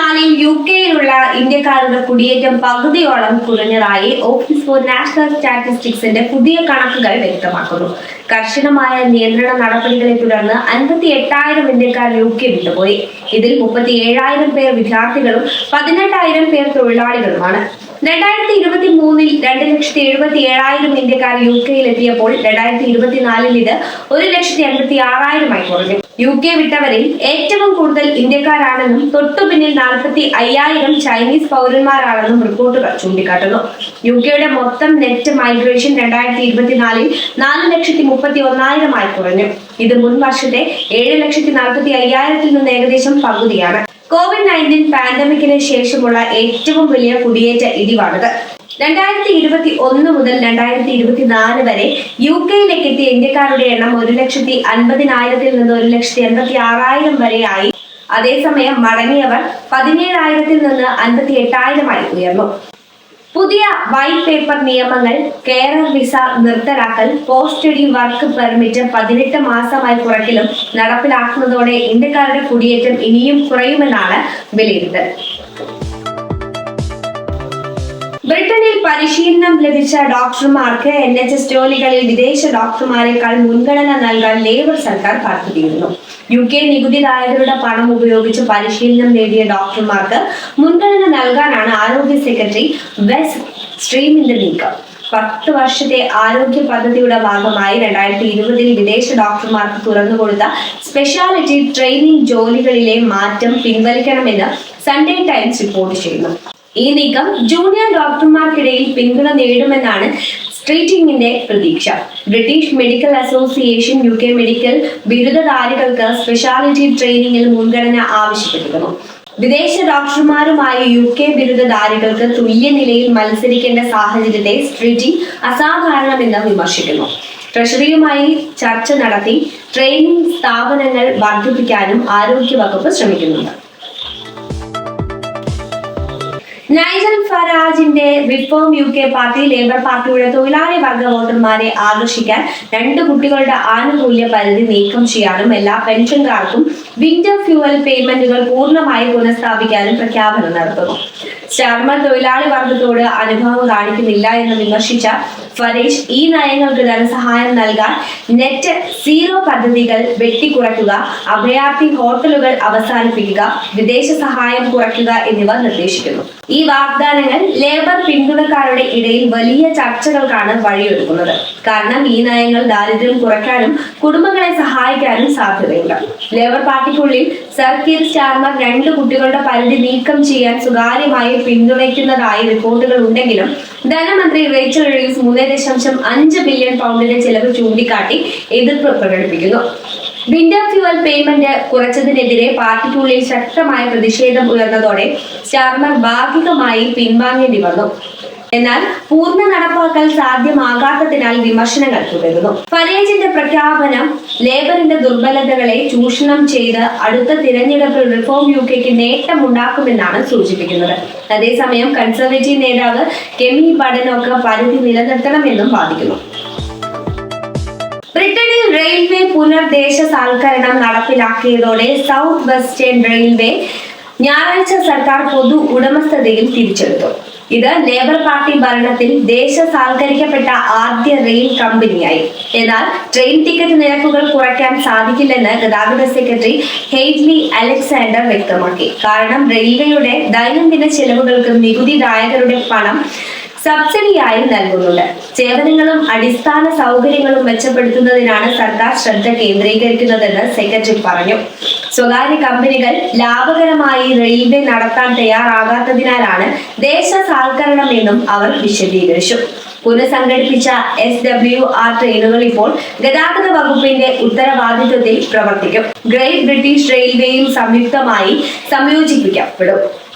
നാലിൽ യു കെയിലുള്ള ഇന്ത്യക്കാരുടെ കുടിയേറ്റം പകുതിയോളം കുറഞ്ഞതായി ഓഫീസ് ഫോർ നാഷണൽ സ്റ്റാറ്റിസ്റ്റിക്സിന്റെ പുതിയ കണക്കുകൾ വ്യക്തമാക്കുന്നു. കർശനമായ നിയന്ത്രണ നടപടികളെ തുടർന്ന് അൻപത്തി എട്ടായിരം ഇന്ത്യക്കാർ യു കെ വിട്ടുപോയി. ഇതിൽ മുപ്പത്തി ഏഴായിരം പേർ വിദ്യാർത്ഥികളും പതിനെട്ടായിരം പേർ തൊഴിലാളികളുമാണ്. രണ്ടായിരത്തി ഇരുപത്തി മൂന്നിൽ രണ്ട് ലക്ഷത്തി എഴുപത്തി ഏഴായിരം ഇന്ത്യക്കാർ യു കെയിൽ എത്തിയപ്പോൾ രണ്ടായിരത്തി ഇരുപത്തിനാലിൽ ഇത് ഒരു ലക്ഷത്തി അൻപത്തി ആറായിരമായി കുറഞ്ഞു. യു കെ വിട്ടവരിൽ ഏറ്റവും കൂടുതൽ ഇന്ത്യക്കാരാണെന്നും തൊട്ടു പിന്നിൽ നാൽപ്പത്തി അയ്യായിരം ചൈനീസ് പൗരന്മാരാണെന്നും റിപ്പോർട്ടുകൾ ചൂണ്ടിക്കാട്ടുന്നു. യു കെയുടെ മൊത്തം നെറ്റ് മൈഗ്രേഷൻ രണ്ടായിരത്തി ഇരുപത്തിനാലിൽ നാല് ലക്ഷത്തി മുപ്പത്തി ഒന്നായിരമായി കുറഞ്ഞു. ഇത് മുൻ വർഷത്തെ ഏഴ് ലക്ഷത്തി നാൽപ്പത്തി അയ്യായിരത്തിൽ നിന്ന് ഏകദേശം പകുതിയാണ്. കോവിഡ് നയന്റീൻ പാൻഡമിക്കിന് ശേഷമുള്ള ഏറ്റവും വലിയ കുടിയേറ്റ ഇടിവാണിത്. രണ്ടായിരത്തി ഇരുപത്തി ഒന്ന് മുതൽ രണ്ടായിരത്തി ഇരുപത്തിനാല് വരെ യു കെയിലേക്ക് എത്തിയ ഇന്ത്യക്കാരുടെ എണ്ണം ഒരു ലക്ഷത്തി അൻപതിനായിരത്തിൽ നിന്ന് ഒരു ലക്ഷത്തി എൺപത്തി ആറായിരം വരെയായി. അതേസമയം മടങ്ങിയവർ പതിനേഴായിരത്തിൽ നിന്ന് അൻപത്തി എട്ടായിരമായി ഉയർന്നു. പുതിയ വൈറ്റ് പേപ്പർ നിയമങ്ങൾ carer visa നിർത്തലാക്കൽ post study study work permit പതിനെട്ട് മാസമായി കുറയ്ക്കലും നടപ്പിലാക്കുന്നതോടെ ഇന്ത്യക്കാരുടെ കുടിയേറ്റം ഇനിയും കുറയുമെന്നാണ് വിലയിരുത്തൽ. ബ്രിട്ടനിൽ പരിശീലനം ലഭിച്ച ഡോക്ടർമാർക്ക് എൻ എച്ച് എസ് ജോലികളിൽ വിദേശ ഡോക്ടർമാരെക്കാൾ മുൻഗണന നൽകാൻ ലേബർ സർക്കാർ പദ്ധതിയിരുന്നു യു കെ നികുതിദായകരുടെ പണം ഉപയോഗിച്ച് പരിശീലനം നേടിയ ഡോക്ടർമാർക്ക് മുൻഗണന നൽകാനാണ് ആരോഗ്യ സെക്രട്ടറി വെസ് സ്ട്രീമിന്റെ നീക്കം. പത്ത് വർഷത്തെ ആരോഗ്യ പദ്ധതിയുടെ ഭാഗമായി രണ്ടായിരത്തി ഇരുപതിൽ വിദേശ ഡോക്ടർമാർക്ക് തുറന്നുകൊടുത്ത സ്പെഷ്യാലിറ്റി ട്രെയിനിങ് ജോലികളിലെ മാറ്റം പിൻവലിക്കണമെന്ന് സൺഡേ ടൈംസ് റിപ്പോർട്ട് ചെയ്യുന്നു. ഈ നീക്കം ജൂനിയർ ഡോക്ടർമാർക്കിടയിൽ പിന്തുണ നേടുമെന്നാണ് സ്ട്രീറ്റിംഗിന്റെ പ്രതീക്ഷ. British medical association U K medical ബിരുദധാരികൾക്ക് speciality ട്രെയിനിങ്ങിൽ മുൻഗണന ആവശ്യപ്പെട്ടിരുന്നു. വിദേശ ഡോക്ടർമാരുമായി യു കെ ബിരുദധാരികൾക്ക് തുല്യ നിലയിൽ മത്സരിക്കേണ്ട സാഹചര്യത്തെ സ്ട്രീറ്റിംഗ് അസാധാരണമെന്ന് വിമർശിക്കുന്നു. ട്രഷറിയുമായി ചർച്ച നടത്തി ട്രെയിനിങ് സ്ഥാപനങ്ങൾ വർദ്ധിപ്പിക്കാനും ആരോഗ്യ വകുപ്പ് ശ്രമിക്കുന്നുണ്ട്. Nigel ഫറാജിന്റെ reform U K party labour പാർട്ടിയുടെ തൊഴിലാളി വർഗ വോട്ടർമാരെ ആകർഷിക്കാൻ രണ്ട് കുട്ടികളുടെ ആനുകൂല്യ പരിധി നീക്കം ചെയ്യാനും എല്ലാ പെൻഷൻകാർക്കും വിന്റർ ഫ്യൂവൽ പേയ്മെന്റുകൾ പൂർണമായി പുനഃസ്ഥാപിക്കാനും പ്രഖ്യാപനം നടത്തുന്നു. ചർമ്മ തൊഴിലാളി വർഗത്തോട് അനുഭവം കാണിക്കുന്നില്ല എന്ന് വിമർശിച്ച ഫരേഷ് ഈ നയങ്ങൾക്ക് ധനസഹായം നൽകാൻ നെറ്റ് സീറോ പദ്ധതികൾ വെട്ടിക്കുറയ്ക്കുക അഭയാർത്ഥി ഹോട്ടലുകൾ അവസാനിപ്പിക്കുക വിദേശ സഹായം കുറയ്ക്കുക എന്നിവ നിർദ്ദേശിക്കുന്നു. ഈ വാഗ്ദാനങ്ങൾ ലേബർ പിന്തുണക്കാരുടെ ഇടയിൽ വലിയ ചർച്ചകൾക്കാണ് വഴിയൊരുക്കുന്നത്. കാരണം ഈ നയങ്ങൾ ദാരിദ്ര്യം കുറയ്ക്കാനും കുടുംബങ്ങളെ സഹായിക്കാനും സാധ്യതയുണ്ട്. ലേബർ പാർട്ടിക്കുള്ളിൽ സർ കീർ സ്റ്റാർമർ രണ്ട് കുട്ടികളുടെ പരിധി നീക്കം ചെയ്യാൻ സ്വകാര്യമായി പിന്തുണയ്ക്കുന്നതായി റിപ്പോർട്ടുകൾ ഉണ്ടെങ്കിലും ധനമന്ത്രി റേച്ചൽ റീസ് മൂന്ന് ദശാംശം അഞ്ച് ബില്യൺ പൗണ്ടിന്റെ ചെലവ് ചൂണ്ടിക്കാട്ടി എതിർപ്പ് പ്രകടിപ്പിക്കുന്നു. വിന്റർ ഫ്യൂവൽ പേയ്മെന്റ് കുറച്ചതിനെതിരെ പാർട്ടിക്കുള്ളിൽ ശക്തമായ പ്രതിഷേധം ഉയർന്നതോടെ സ്റ്റാർമർ ഭാഗികമായി പിൻവാങ്ങേണ്ടി വന്നു എന്നാൽ പൂർണ നടപ്പാക്കൽ സാധ്യമാകാത്തതിനാൽ വിമർശനങ്ങൾ തുടരുന്നു. ഫരേജിന്റെ പ്രഖ്യാപനം ലേബറിന്റെ ദുർബലതകളെ ചൂഷണം ചെയ്ത് അടുത്ത തിരഞ്ഞെടുപ്പിൽ റിഫോം യു കെക്ക് നേട്ടമുണ്ടാക്കുമെന്നാണ് സൂചിപ്പിക്കുന്നത്. അതേസമയം കൺസർവേറ്റീവ് നേതാവ് കെമി ബഡനോക്ക് പരിധി നിലനിർത്തണമെന്നും വാദിക്കുന്നു. ബ്രിട്ടനിൽ റെയിൽവേ പുനർദേശ സൽക്കരണം നടപ്പിലാക്കിയതോടെ സൗത്ത് വെസ്റ്റേൺ റെയിൽവേ ഞായറാഴ്ച സർക്കാർ പൊതു ഉടമസ്ഥതയിൽ തിരിച്ചെടുത്തു ഇത് ലേബർ പാർട്ടി ഭരണത്തിൽ ദേശസാൽക്കരിക്കപ്പെട്ട ആദ്യ റെയിൽ കമ്പനിയായി. എന്നാൽ ട്രെയിൻ ടിക്കറ്റ് നിരക്കുകൾ കുറയ്ക്കാൻ സാധിക്കില്ലെന്ന് ഗതാഗത സെക്രട്ടറി ഹെയ്ഡ്ലി അലക്സാണ്ടർ വ്യക്തമാക്കി. കാരണം റെയിൽവേയുടെ ദൈനംദിന ചെലവുകൾക്ക് നികുതിദായകരുടെ പണം സബ്സിഡിയായി നൽകുന്നുണ്ട്. സേവനങ്ങളും അടിസ്ഥാന സൗകര്യങ്ങളും മെച്ചപ്പെടുത്തുന്നതിനാണ് സർക്കാർ ശ്രദ്ധ കേന്ദ്രീകരിക്കുന്നതെന്ന് സെക്രട്ടറി പറഞ്ഞു. സ്വകാര്യ കമ്പനികൾ ലാഭകരമായി റെയിൽവേ നടത്താൻ തയ്യാറാകാത്തതിനാലാണ് ദേശസാൽക്കരണം എന്നും അവർ വിശദീകരിച്ചു. പുനഃസംഘടിപ്പിച്ച എസ് ഡബ്ല്യു ആർ ട്രെയിനുകൾ ഇപ്പോൾ ഗതാഗത വകുപ്പിന്റെ ഉത്തരവാദിത്വത്തിൽ പ്രവർത്തിക്കും. ഗ്രേറ്റ് ബ്രിട്ടീഷ് റെയിൽവേയും സംയുക്തമായി സംയോജിപ്പിക്കപ്പെടും.